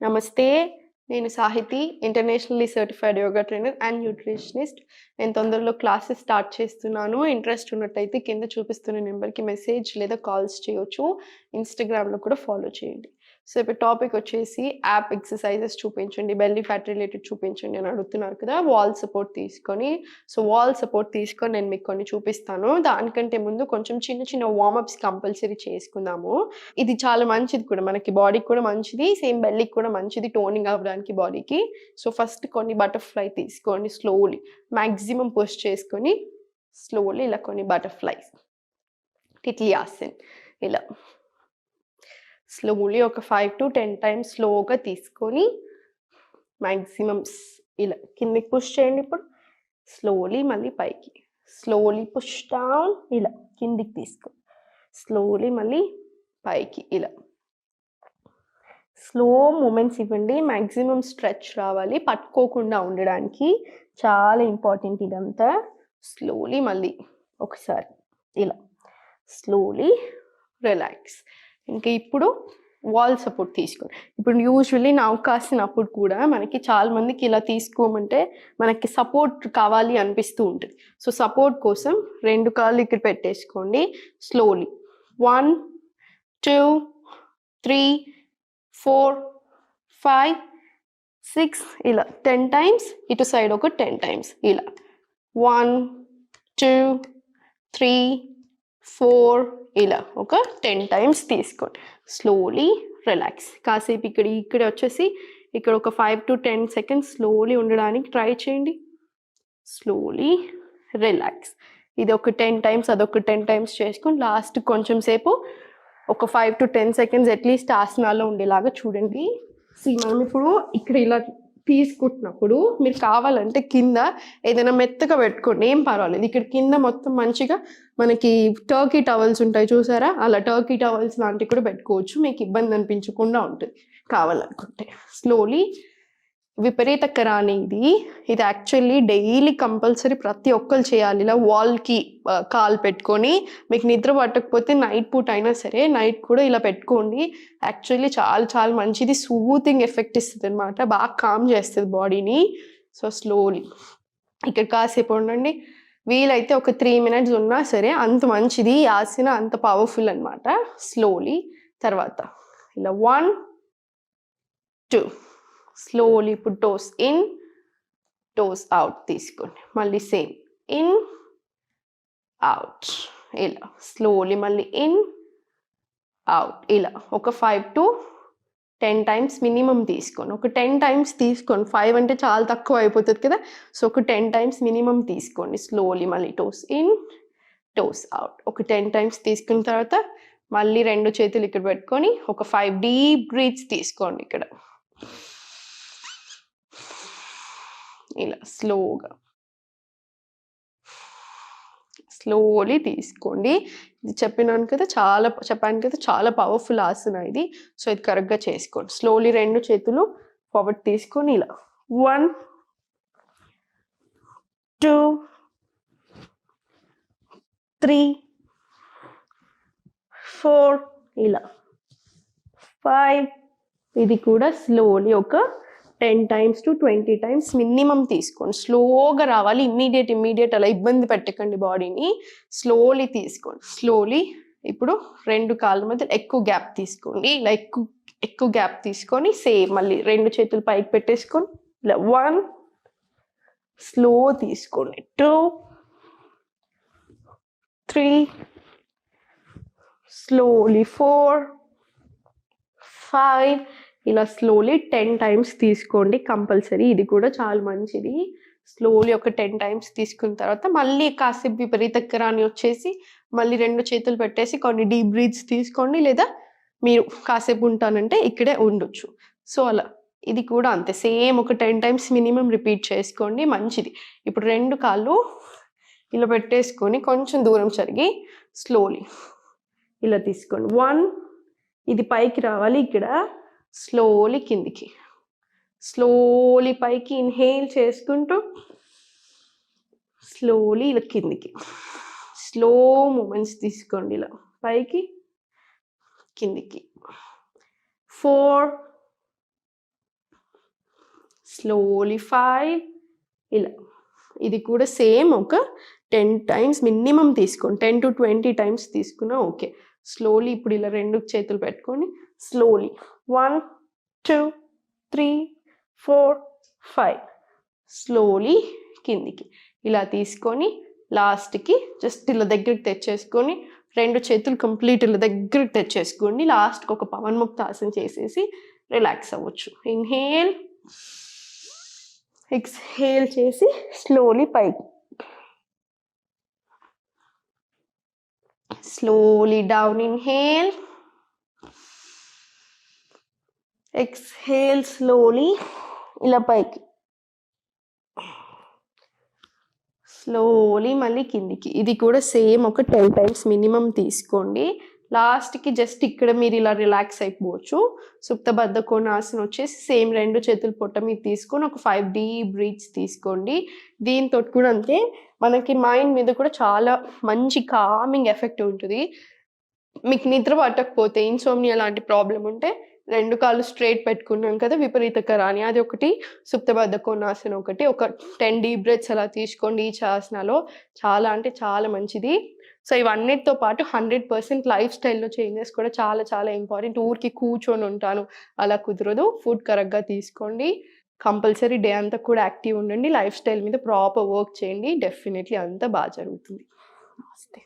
నమస్తే నేను Sahithi internationally certified yoga trainer and nutritionist. నేను తొందరలో క్లాసెస్ స్టార్ట్ చేస్తున్నాను. ఇంట్రెస్ట్ ఉన్నట్టయితే కింద చూపిస్తున్న నెంబర్కి మెసేజ్ లేదా కాల్స్ చేయొచ్చు. ఇన్స్టాగ్రామ్లో కూడా ఫాలో చేయండి. సో ఇప్పుడు టాపిక్ వచ్చేసి యాప్ ఎక్సర్సైజెస్ చూపించండి బెల్లీ ఫ్యాట్ రిలేటెడ్ చూపించండి అని అడుగుతున్నారు కదా వాల్ సపోర్ట్ తీసుకొని. సో వాల్ సపోర్ట్ తీసుకొని నేను మీకు కొన్ని చూపిస్తాను. దానికంటే ముందు కొంచెం చిన్న చిన్న వార్మప్స్ కంపల్సరీ చేసుకుందాము. ఇది చాలా మంచిది కూడా మనకి బాడీకి కూడా మంచిది సేమ్ బెల్లీకి కూడా మంచిది టోనింగ్ అవ్వడానికి బాడీకి సో ఫస్ట్ కొన్ని బటర్ఫ్లై తీసుకోండి స్లోలీ మ్యాక్సిమం పుష్ చేసుకొని స్లోలీ ఇలా కొన్ని బటర్ఫ్లైస్ టిట్లీ ఆసన్ ఇలా. స్లోలీ ఒక ఫైవ్ టు టెన్ టైమ్స్ స్లోగా తీసుకొని మ్యాక్సిమమ్స్ ఇలా కిందకి పుష్ చేయండి ఇప్పుడు. స్లోలీ మళ్ళీ పైకి. స్లోలీ పుష్ డౌన్ ఇలా కిందికి తీసుకో. స్లోలీ మళ్ళీ పైకి ఇలా. స్లో మూమెంట్స్ ఇవ్వండి. మ్యాక్సిమం స్ట్రెచ్ రావాలి. పట్టుకోకుండా ఉండడానికి చాలా ఇంపార్టెంట్ ఇదంతా. స్లోలీ మళ్ళీ ఒకసారి ఇలా. స్లోలీ రిలాక్స్ ఇంకా ఇప్పుడు వాల్ సపోర్ట్ తీసుకోండి ఇప్పుడు యూజువల్లీ నాకు కాసినప్పుడు కూడా మనకి చాలా మందికి ఇలా తీసుకోమంటే మనకి సపోర్ట్ కావాలి అనిపిస్తూ ఉంటుంది. సో సపోర్ట్ కోసం రెండు కాళ్ళు ఇక్కడ పెట్టేసుకోండి slowly one two three four five six ఇలా టెన్ టైమ్స్ ఇటు సైడ్ ఒక టెన్ టైమ్స్ ఇలా. వన్ టూ త్రీ ఫోర్ ఇలా ఒక టెన్ టైమ్స్ తీసుకోండి. Slowly relax. కాసేపు ఇక్కడ ఇక్కడ వచ్చేసి ఇక్కడ ఒక five to ten seconds slowly ఉండడానికి ట్రై చేయండి. Slowly relax. ఇది ఒక టెన్ టైమ్స్ అదొక టెన్ టైమ్స్ చేసుకొని లాస్ట్ కొంచెం సేపు ఒక five to ten seconds at least ఆసనాల్లో ఉండేలాగా చూడండి. See, మనం ఇప్పుడు ఇక్కడ ఇలా తీసుకుంటున్నప్పుడు మీరు కావాలంటే కింద ఏదైనా మెత్తగా పెట్టుకోండి. ఏం పర్వాలేదు. ఇక్కడ కింద మొత్తం మంచిగా మనకి టర్కీ టవల్స్ ఉంటాయి చూసారా? అలా టర్కీ టవల్స్ లాంటివి కూడా పెట్టుకోవచ్చు. మీకు ఇబ్బంది అనిపించకుండా ఉంటుంది కావాలనుకుంటే. స్లోలీ విపరీత కరాని ఇది. ఇది యాక్చువల్లీ డైలీ కంపల్సరీ ప్రతి ఒక్కరు చేయాలి. ఇలా వాల్కి కాల్ పెట్టుకొని మీకు నిద్ర పట్టకపోతే నైట్ పూట అయినా సరే నైట్ కూడా ఇలా పెట్టుకోండి. యాక్చువల్లీ చాలా చాలా మంచిది. సూతింగ్ ఎఫెక్ట్ ఇస్తుంది అనమాట బాగా కామ్ చేస్తుంది బాడీని సో స్లోలీ ఇక్కడ కాసేపు ఉండండి. వీలైతే ఒక త్రీ మినిట్స్ ఉన్నా సరే అంత మంచిది. యాసిన అంత పవర్ఫుల్ అనమాట స్లోలీ తర్వాత. ఇలా వన్ టూ స్లోలీ ఇప్పుడు టోస్ ఇన్ టోస్ అవుట్ తీసుకోండి మళ్ళీ సేమ్ ఇన్ అవుట్ ఇలా స్లోలీ మళ్ళీ ఇన్ అవుట్ ఇలా ఒక five to ten times minimum తీసుకోండి ఒక టెన్ టైమ్స్ తీసుకోండి ఫైవ్ అంటే చాలా తక్కువ అయిపోతుంది కదా సో ఒక టెన్ టైమ్స్ మినిమం తీసుకోండి స్లోలీ మళ్ళీ టోస్ ఇన్ టోస్ అవుట్ ఒక టెన్ టైమ్స్ తీసుకున్న తర్వాత మళ్ళీ రెండు చేతులు ఇక్కడ పెట్టుకొని ఒక ఫైవ్ డీప్ బ్రీత్స్ తీసుకోండి ఇక్కడ. ఇలా స్లోగా స్లోలీ తీసుకోండి. ఇది చెప్పినాను కదా చాలా చెప్పాను కదా చాలా పవర్ఫుల్ ఆసన ఇది. సో ఇది కరెక్ట్గా చేసుకోండి. స్లోలీ రెండు చేతులు ఫార్వర్డ్ తీసుకొని ఇలా. వన్ టూ త్రీ ఫోర్ ఇలా. ఫైవ్ ఇది కూడా స్లోలీ ఒక ten times to twenty times minimum తీసుకోండి స్లోగా రావాలి. ఇమ్మీడియట్ ఇమ్మీడియట్ అలా ఇబ్బంది పెట్టకండి బాడీని. స్లోలీ తీసుకోండి. స్లోలీ ఇప్పుడు రెండు కాళ్ళ మధ్య ఎక్కువ గ్యాప్ తీసుకోండి. ఇలా ఎక్కువ ఎక్కువ గ్యాప్ తీసుకొని సేమ్ మళ్ళీ రెండు చేతులు పైకి పెట్టేసుకొని ఇలా వన్ స్లో తీసుకోండి. Two three slowly four five ఇలా స్లోలీ టెన్ టైమ్స్ తీసుకోండి కంపల్సరీ. ఇది కూడా చాలా మంచిది. స్లోలీ ఒక టెన్ టైమ్స్ తీసుకున్న తర్వాత మళ్ళీ కాసేపు విపరీతకరాన్ని వచ్చేసి మళ్ళీ రెండు చేతులు పెట్టేసి కొన్ని డీప్ బ్రీత్స్ తీసుకోండి. లేదా మీరు కాసేపు ఉంటానంటే ఇక్కడే ఉండొచ్చు. సో అలా. ఇది కూడా అంతే. సేమ్ ఒక టెన్ టైమ్స్ మినిమం రిపీట్ చేసుకోండి. మంచిది. ఇప్పుడు రెండు కాళ్ళు ఇలా పెట్టేసుకొని కొంచెం దూరం జరిగి స్లోలీ ఇలా తీసుకోండి. వన్ ఇది పైకి రావాలి. ఇక్కడ స్లోలీ కిందికి. స్లోలీ పైకి ఇన్హేల్ చేసుకుంటూ స్లోలీ ఇలా కిందికి. స్లో మూమెంట్స్ తీసుకోండి ఇలా. పైకి కిందికి. ఫోర్ స్లోలీ ఫైవ్ ఇలా. ఇది కూడా సేమ్ ఒక టెన్ టైమ్స్ మినిమం తీసుకోండి. టెన్ టు ట్వంటీ టైమ్స్ తీసుకున్నా ఓకే స్లోలీ ఇప్పుడు ఇలా రెండు చేతులు పెట్టుకొని slowly one two three four five slowly కిందికి. ఇలా తీసుకొని లాస్ట్కి జస్ట్ ఇలా దగ్గరికి తెచ్చేసుకొని రెండు చేతులు కంప్లీట్ ఇలా దగ్గరికి తెచ్చేసుకోండి. లాస్ట్కి ఒక పవన్ ముక్తాసన చేసేసి రిలాక్స్ అవ్వచ్చు. ఇన్హేల్ ఎక్స్హేల్ చేసి స్లోలీ పైకి slowly down inhale exhale slowly ఇలా పైకి. స్లోలీ మళ్ళీ కిందికి. ఇది కూడా సేమ్ ఒక టెన్ టైమ్స్ మినిమం తీసుకోండి. లాస్ట్కి జస్ట్ ఇక్కడ మీరు ఇలా రిలాక్స్ అయిపోవచ్చు. సుప్తబద్ధ కోణాసనం వచ్చేసి సేమ్ రెండు చేతులు పొట్ట మీద తీసుకొని ఒక ఫైవ్ డీ బ్రీత్స్ తీసుకోండి. దీంతో కూడా అంతే. మనకి మైండ్ మీద కూడా చాలా మంచి కామింగ్ ఎఫెక్ట్ ఉంటుంది. మీకు నిద్ర పట్టకపోతే ఇన్సోమ్నియా లాంటి ప్రాబ్లం ఉంటే రెండు కాళ్ళు స్ట్రైట్ పెట్టుకున్నాం కదా విపరీత కరాని అది ఒకటి సుప్తబద్ధ కోణాసనం ఒకటి. ఒక టెన్ డీప్ బ్రెత్స్ అలా తీసుకోండి ఈ ఆసనాలో చాలా అంటే చాలా మంచిది. సో ఇవన్నిటితో పాటు హండ్రెడ్ పర్సెంట్ లైఫ్ స్టైల్లో చేంజెస్ కూడా చాలా చాలా ఇంపార్టెంట్. ఊరికి కూర్చొని ఉంటాను అలా కుదరదు. ఫుడ్ కరెక్ట్గా తీసుకోండి. కంపల్సరీ డే అంతా కూడా యాక్టివ్ ఉండండి. లైఫ్ స్టైల్ మీద ప్రాపర్ వర్క్ చేయండి. డెఫినెట్లీ అంతా బాగా జరుగుతుంది. నమస్తే.